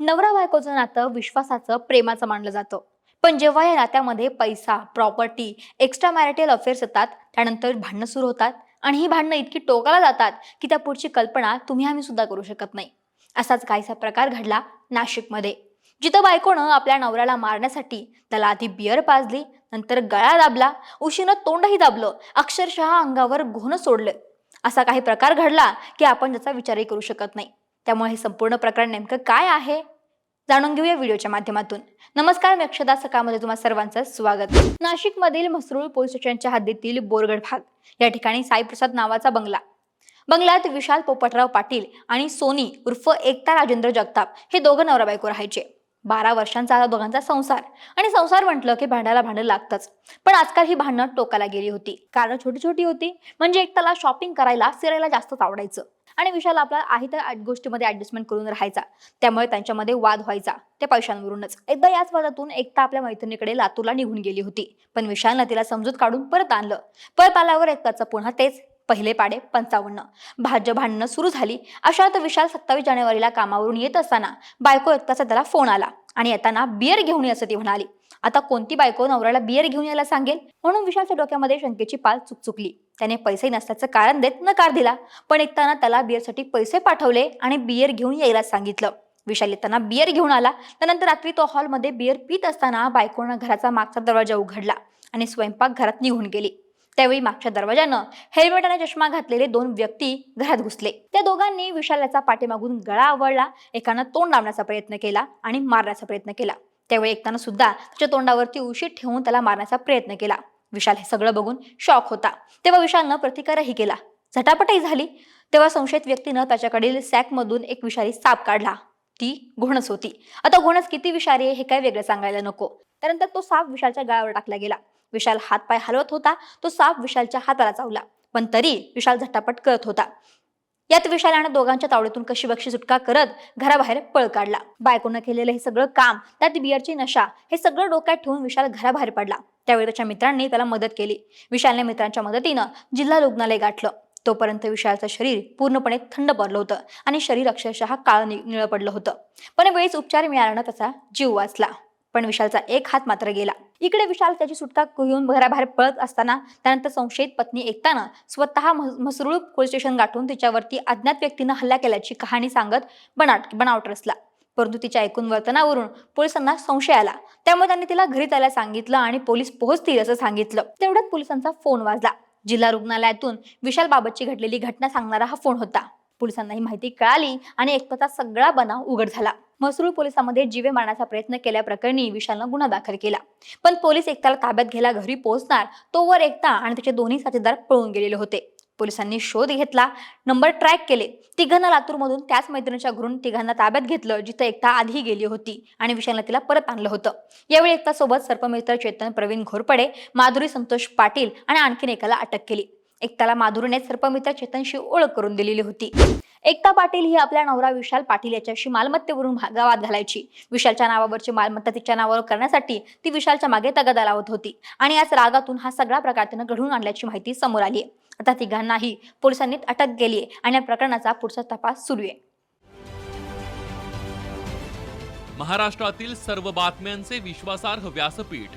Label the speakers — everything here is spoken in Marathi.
Speaker 1: नवरा बायकोचं नातं विश्वासाचं प्रेमाचं मानलं जातं. पण जेव्हा या नात्यामध्ये पैसा प्रॉपर्टी एक्स्ट्रा मॅरिटल अफेअर्स येतात त्यानंतर भांडणं सुरू होतात आणि ही भांडणं इतकी टोकाला जातात की त्या पुढची कल्पना तुम्ही आम्ही सुद्धा करू शकत नाही. असाच काहीसा प्रकार घडला नाशिकमध्ये. जिथं बायकोनं आपल्या नवऱ्याला मारण्यासाठी त्याला आधी बियर पाजली नंतर गळा दाबला उशीनं तोंडही दाबलं अक्षरशः अंगावर घोणं सोडलं. असा काही प्रकार घडला की आपण त्याचा विचारही करू शकत नाही. त्यामुळे हे संपूर्ण प्रकरण नेमकं काय आहे? जाणून घेऊया व्हिडिओच्या माध्यमातून. नमस्कार मी अक्षदा सकाळमध्ये तुम्हा सर्वांचं स्वागत. नाशिकमधील म्हसरूळ पोलीस स्टेशनच्या हद्दीतील बोरगड भाग. या ठिकाणी साईप्रसाद नावाचा बंगला. बंगल्यात विशाल पोपटराव पाटील आणि सोनी उर्फ एकता राजेंद्र जगताप हे दोघं नवरा बायको राहायचे. बारा वर्षांचा दोघांचा संसार आणि संसार म्हटलं की भांडायला भांडं लागतंच. पण आजकाल ही भांडणं टोकाला गेली होती. कारण छोटी छोटी होती. म्हणजे एक त्याला शॉपिंग करायला फिरायला जास्तच आवडायचं. आणि विशाल आपला आहे त्या गोष्टीमध्ये ऍडजस्टमेंट करून राहायचा. त्यामुळे त्यांच्यामध्ये वाद व्हायचा. त्या पैशांवरूनच. एकदा याच वादातून एकता आपल्या मैत्रिणीकडे लातूरला निघून गेली होती. पण विशालनं तिला समजूत काढून परत आणलं. परत आल्यावर एकताचं पुन्हा तेच पहिले पाडे पंचावन्न. भाज्य भांडणं सुरू झाली. अशात विशाल सत्तावीस जानेवारीला कामावरून येत असताना बायको एकताचा त्याला फोन आला. आणि येताना बियर घेऊन ये असं ती म्हणाली. आता कोणती बायको नवऱ्याला बियर घेऊन यायला सांगेल? म्हणून विशालच्या डोक्यामध्ये शंकेची पाल चुकचुकली. त्याने पैसे नसल्याचं कारण देत नकार दिला. पण एकताना त्याला बियरसाठी पैसे पाठवले आणि बियर घेऊन यायला सांगितलं. विशाल येताना बियर घेऊन आला. त्यानंतर रात्री तो हॉलमध्ये बियर पित असताना बायकोनं घराचा मागचा दरवाजा उघडला आणि स्वयंपाक घरात निघून गेली. त्यावेळी मागच्या दरवाजानं हेल्मेट आणि चष्मा घातलेले दोन व्यक्ती घरात घुसले. त्या दोघांनी विशालाचा पाठीमागून गळा आवळला एकानं तोंड लावण्याचा प्रयत्न केला आणि मारण्याचा प्रयत्न केला. त्यावेळी एकतानं सुद्धा त्याच्या तोंडावरती उशीर ठेवून त्याला मारण्याचा प्रयत्न केला. विशाल हे सगळं बघून शॉक होता. तेव्हा विशालनं प्रतिकारही केला. झटापटही झाली. तेव्हा संशयित व्यक्तीनं त्याच्याकडील सॅकमधून एक विषारी साप काढला. ती घोणस होती. आता घोणस किती विषारी आहे हे काय वेगळं सांगायला नको. त्यानंतर तो साप विशालच्या गळावर टाकला गेला. विशाल हात पाय हलवत होता. तो साप विशालच्या हाताला चावला. पण तरी विशाल झटापट करत होता. यात विशालानं दोघांच्या तावडीतून कशी बक्षी सुटका करत घराबाहेर पळ काढला. बायकोनं केलेलं हे सगळं काम त्यात बियरची नशा हे सगळं डोक्यात ठेवून विशाल घराबाहेर पडला. त्यावेळी त्याच्या मित्रांनी त्याला मदत केली. विशालने मित्रांच्या मदतीनं जिल्हा रुग्णालय गाठलं. तोपर्यंत विशालचं शरीर पूर्णपणे थंड पडलं होतं आणि शरीर अक्षरशः काळ नि- निळं पडलं होतं. पण वेळीच उपचार मिळाल्यानं त्याचा जीव वाचला. पण विशालचा एक हात मात्र गेला. इकडे विशाल त्याची सुटका घेऊन घराबाहेर पळत असताना त्यानंतर संशयित पत्नी एकतानं स्वतः म्हस- म्हसरूळ पोलीस स्टेशन गाठून तिच्यावरती अज्ञात व्यक्तीनं हल्ला केल्याची कहाणी सांगत बनाट बनावट रचला. परंतु तिच्या एकूण वर्तनावरून पोलिसांना संशय आला. त्यामुळे त्यांनी तिला घरी जायला सांगितलं आणि पोलीस पोहोचतील असं सांगितलं. तेवढ्यात पोलिसांचा फोन वाजला. जिल्हा रुग्णालयातून विशाल बाबतची घडलेली घटना सांगणारा हा फोन होता. पोलिसांना ही माहिती कळाली आणि एकताचा सगळा बनाव उघड झाला. म्हसरूळ पोलिसांमध्ये जीवे मारण्याचा प्रयत्न केल्याप्रकरणी विशालनं गुन्हा दाखल केला. पण पोलीस एकताला ताब्यात घ्यायला घरी पोहोचणार तोवर एकता आणि त्याचे दोन्ही साथीदार पळून गेलेले होते. पोलिसांनी शोध घेतला नंबर ट्रॅक केले. तिघांना लातूरमधून त्याच मैत्रिणीच्या घरून तिघांना ताब्यात घेतलं जिथं एकता आधी गेली होती आणि विशालनं तिला परत आणलं होतं. यावेळी एकता सोबत सर्पमित्र चेतन प्रवीण घोरपडे माधुरी संतोष पाटील आणि आणखीन एकाला अटक केली. एकताला माधुरीने सर्पमित्र चेतनशी ओळख करून दिलेली होती. एकता पाटील ही आपल्या नवरा विशाल पाटील याच्याशी मालमत्तेवरून गावात घालायची. विशालच्या नावावरची मालमत्ता तिच्या नावावर करण्यासाठी ती विशालच्या मागे तगादा लावत होती आणि याच रागातून हा सगळा प्रकार तिनं घडवून आणल्याची माहिती समोर आली. आता तिघांनाही पोलिसांनी अटक केली आहे आणि या प्रकरणाचा पुढचा तपास सुरू आहे.
Speaker 2: महाराष्ट्रातील सर्व बातम्यांचे विश्वासार्ह व्यासपीठ